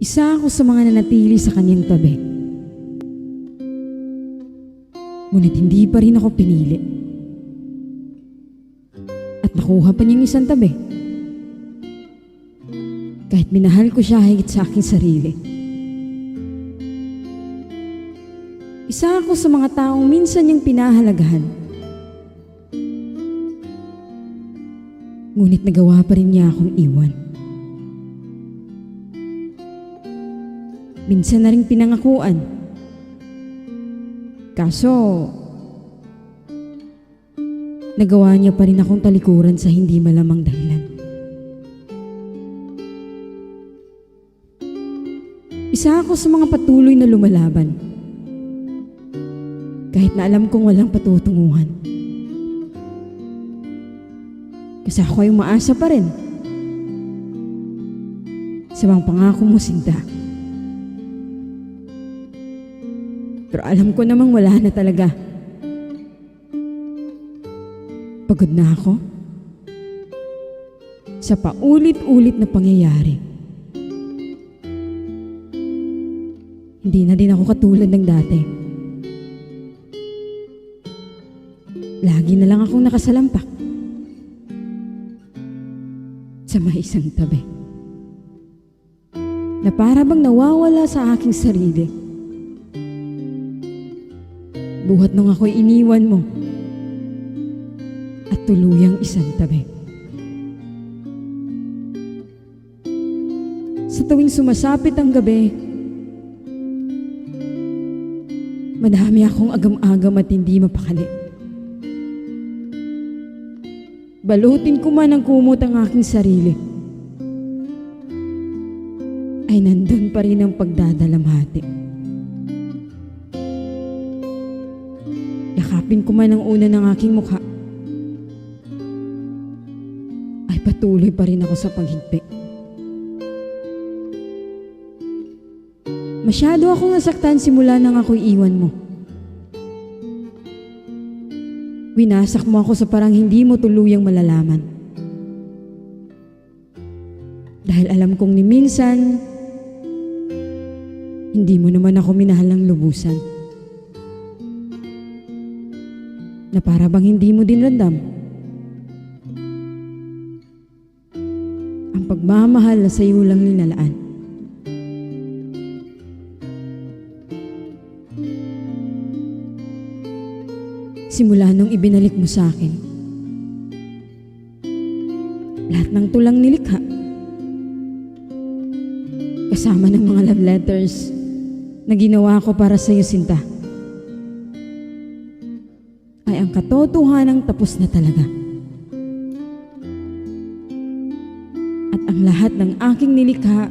Isa ako sa mga nanatili sa kanyang tabi. Ngunit hindi pa rin ako pinili. At nakuha pa niyang isang tabi. Kahit minahal ko siya higit sa aking sarili. Isa ako sa mga taong minsan niyang pinahalagahan. Ngunit nagawa pa rin niya akong iwan. Minsan na rin pinangakuan. Kaso, nagawa niya pa rin akong talikuran sa hindi malamang dahilan. Isa ako sa mga patuloy na lumalaban. Kahit na alam kong walang patutunguhan. Kasi ako ay umaasa pa rin. Sa mga pangako mo, Sinta. Pero alam ko namang wala na talaga. Pagod na ako. Sa paulit-ulit na pangyayari. Hindi na din ako katulad ng dati. Lagi na lang akong nakasalampak. Sa may isang tabi. Na para bang nawawala sa aking sarili. Buhat nung ako'y iniwan mo. At tuluyang isang tabi. Sa tuwing sumasapit ang gabi, madami akong agam-agam at hindi mapakali. Balutin ko man ang kumot ang aking sarili. Ay nandun pa rin ang pagdadalamhati. Yakapin ko man ang una ng aking mukha. Ay patuloy pa rin ako sa paghigpit. Masyado akong nasaktan simula nang ako'y iwan mo. Winasak mo ako sa parang hindi mo tuluyang malalaman. Dahil alam kong ni minsan, hindi mo naman ako minahal ng lubusan. Na para bang hindi mo din randam. Ang pagmamahal na sa iyo lang linalaan. Simula nung ibinalik mo sa akin. Lahat ng tulang nilikha. Kasama ng mga love letters na ginawa ko para sa iyo, Sinta. Ay ang katotohanang tapos na talaga. At ang lahat ng aking nilikha